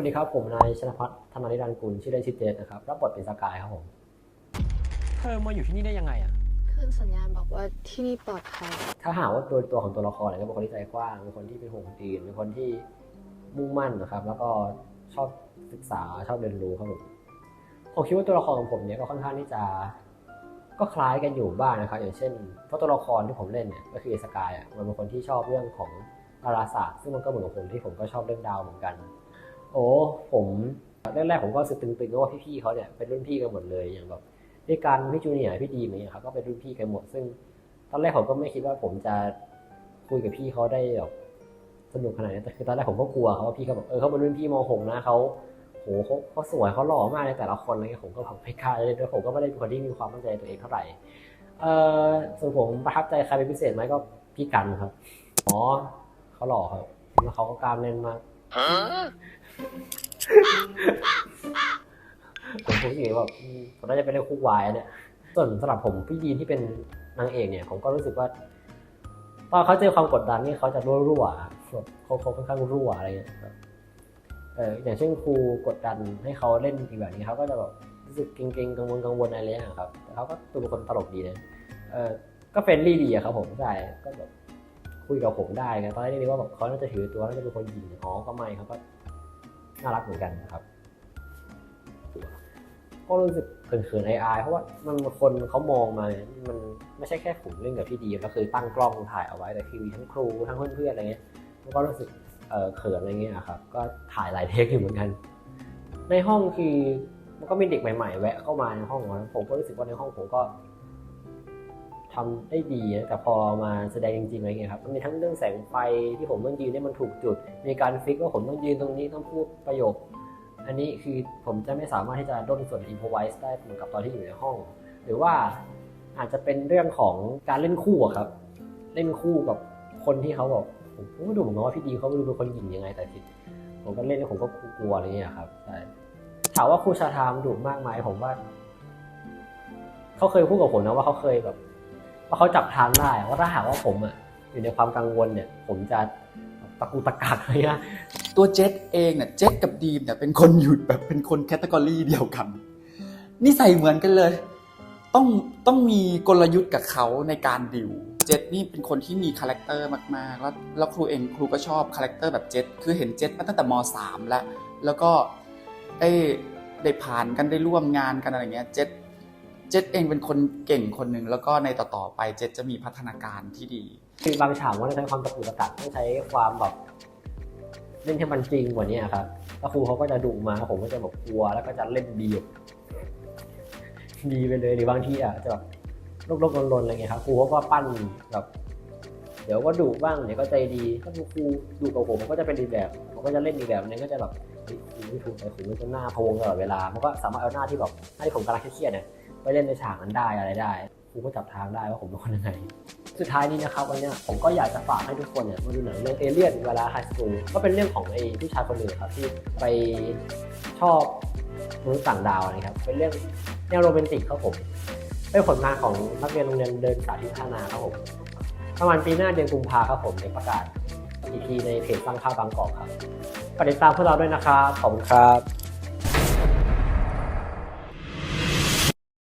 วัสดีครับ ผมนายชนพัฒน์ธนานิรันดร์กุลชื่อเล่นชื่อเจสนะครับรับบทเป็นสกายครับผมเธอมาอยู่ที่นี่ได้ยังไงอะขึ้นสัญญาณบอกว่าที่นี่ปลอดภัยถ้าหากว่าโดยตัวของตัวละครเนี่ยก็เป็นคนที่ใจกว้างเป็นคนที่เป็นห่วงคนอื่นเป็นคนที่มุ่งมั่นนะครับ แล้วก็ชอบศึกษาชอบเรียนรู้ครับผมผมคิดว่าตัวละครของผมเนี่ยก็ค่อนข้างที่จะก็คล้ายกันอยู่บ้างนะครับ อย่างเช่นเพราะตัวละครที่ผมเล่นเนี่ยก็คือสกายอะมันเป็นคนที่ชอบเรื่องของดาราศาสตร์ซึ่งมันก็เหมือนกับผมที่ผมก็ชอบเรื่องดาวเหมือนกัน โอ้ผมแรกๆผมก็รู้สึกตึงๆเพราะว่าพี่ๆเขาเนี่ยเป็นรุ่นพี่กันหมดเลยอย่างแบบพี่กันพี่จูเนียร์พี่ดีมี้ยครับก็เป็นรุ่นพี่กันหมดซึ่ง ตอนแรกผมก็ไม่คิดว่าผมจะคุยกับพี่เขาได้แบบสนุกขนาดนี้แต่คือตอนแรกผมก็กลัวเขาว่าพี่เขาแบบเออเขาเป็นรุ่นพี่มหกนะเขาโหเขาเขาสวยเขาหล่อมากเลยแต่ละคนอะไรเงี้ยผมก็แบบไม่กล้าเลยด้วยผมก็ไม่ได้เป็นคนที่มีความมั่นใจตัวเองเท่าไหร่เออส่วนผมประทับใจใครเป็นพิเศษไหมก็พี่กันครับอ๋อเขาหล่อครับแล้วเขาก็กล้ามเล่นมาก ผมพูดอยู่ว่าผมน่าจะเป็นเรื่องคุกวายเนี่ยส่วนสำหรับผมพี่ยีนที่เป็นนางเอกเนี่ย ผมก็รู้สึกว่าตอเขาเจอความกดดันนี่เขาจะรั่วๆอะแบบเขาเขาค่อนข้างรั่วอะไรเงี้ยแบบเอออย่างเช่นครูกดดันให้เขาเล่นอีกแบบนี้เขาก็จะแบบรู้สึกเกรงๆกังวลกังวลอะไรเงี้ยครับแต่เขาก็ดูเป็นคนตลกดีนะเออก็เฟรนลี่ดีอะครับผมใช่ก็แบบคุยกับผมได้ไงตอนแรกนี่ว่าแบบเขาน่าจะถือตัวน่าจะเป็นคนหญิงอ๋อก็ไม่เขาก็ น่ารักเหมือนกันนะครับก็รู้สึกเขินๆอายๆเพราะว่ามันคนเขามองมาเนี่ยมันไม่ใช่แค่ผมเล่นกับพี่ดีแล้วคือตั้งกล้องถ่ายเอาไว้แต่คือมีทั้งครูทั้งเพื่อนๆอะไรเงี้ยมันก็รู้สึกเออเขินอะไรเงี้ยครับก็ถ่ายหลายเทคอยู่เหมือนกัน ในห้องคือมันก็มีเด็กใหม่ๆ แวะเข้ามาในห้องผมก็รู้สึกว่าในห้องผมก็ ทำได้ดีนะแต่พอมาแสดงจริงๆอะไรเงี้ยครับมันมีทั้งเรื่องแสงไฟที่ผมต้องยืนให้มันถูกจุด มีการฟิกว่าผมต้องยืนตรงนี้ต้องพูดประโยค อันนี้คือผมจะไม่สามารถที่จะด้นส่วน improvise ได้เหมือนกับตอนที่อยู่ในห้อง หรือว่าอาจจะเป็นเรื่องของการเล่นคู่ครับ เล่นคู่กับคนที่เขาบอกผมผมไม่ดูเหมือนว่าพี่ดีเขาไม่รู้เป็นคนหญิงยังไงแต่คิดผมก็เล่นแล้วผมก็กลัวอะไรเงี้ยครับใช่ถามว่าครูชาทามดุมากไหมผมว่า เขาเคยพูดกับผมนะว่าเขาเคยแบบ ว่าเขาจับทางได้ว่าถ้าหากว่าผมอะอยู่ในความกังวลเนี่ย ผมจะตะกุตะกักเงี้ยตัวเจษเองเนี่ยเจษกับดีมเนี่ยเป็นคนอยู่แบบเป็นคนแคตตากรีเดียวกันนิสัยเหมือนกันเลย ต้องต้องมีกลยุทธ์กับเขาในการดิวเจษนี่เป็นคนที่มีคาแรคเตอร์มากๆ แล้วแล้วครูเองครูก็ชอบคาแรคเตอร์แบบเจษคือเห็นเจษมาตั้งแต่ม .3 แล้วแล้วก็ได้ได้ผ่านกันได้ร่วมงานกันอะไรเงี้ยเจษ เจษเองเป็นคนเก่งคนหนึ่งแล้วก็ในต่อๆไปเจษจะมีพัฒนาการที่ดี คือบางฉากมันต้องใช้ความตะกุกตะกักต้องใช้ความแบบเล่นให้มันจริงกว่านี้ครับแล้วครูเขาก็จะดุมาผมก็จะแบบกลัวแล้วก็จะเล่นดีบดีไปเลยหรือบางทีอะจะแบบลกๆลนๆอะไรเงี้ยครับครูเขาก็ปั้นแบบเดี๋ยวก็ดุบ้างเดี๋ยวก็ใจดีถ้าครูดุกับผมมันก็จะเป็นอีกแบบมันก็จะเล่นอีกแบบนึงก็จะแบบเฮ้ยครูไม่ถูกใจครูไม่จะหน้าพวงตลอดเวลามันก็สามารถเอาหน้าที่แบบหน้าที่ผมกำลังเครียดเนี่ย ไปเล่นในฉากนั้นได้อะไรได้ครูก็จับทางได้ว่าผมเป็นคนยังไง สุดท้ายนี้นะครับวันนี้ผมก็อยากจะฝากให้ทุกคนเนี่ยมาดูหนังเรื่องเอเลียนเวลาไฮสคูลก็เป็นเรื่องของไอ้ผู้ชายคนหนึ่งครับที่ไปชอบมนุษย์ต่างดาวนะครับเป็นเรื่องแนวโรแมนติกครับผมเป็นผลงานของนักเรียนโรงเรียนเดินสาธิตพัฒนาครับผมประมาณปีหน้าเดือนกุมภาครับผมในประกาศอีกทีในเพจสร้างข้าวบางกอกครับฝากติดตามพวกเราด้วยนะครับขอบคุณครับ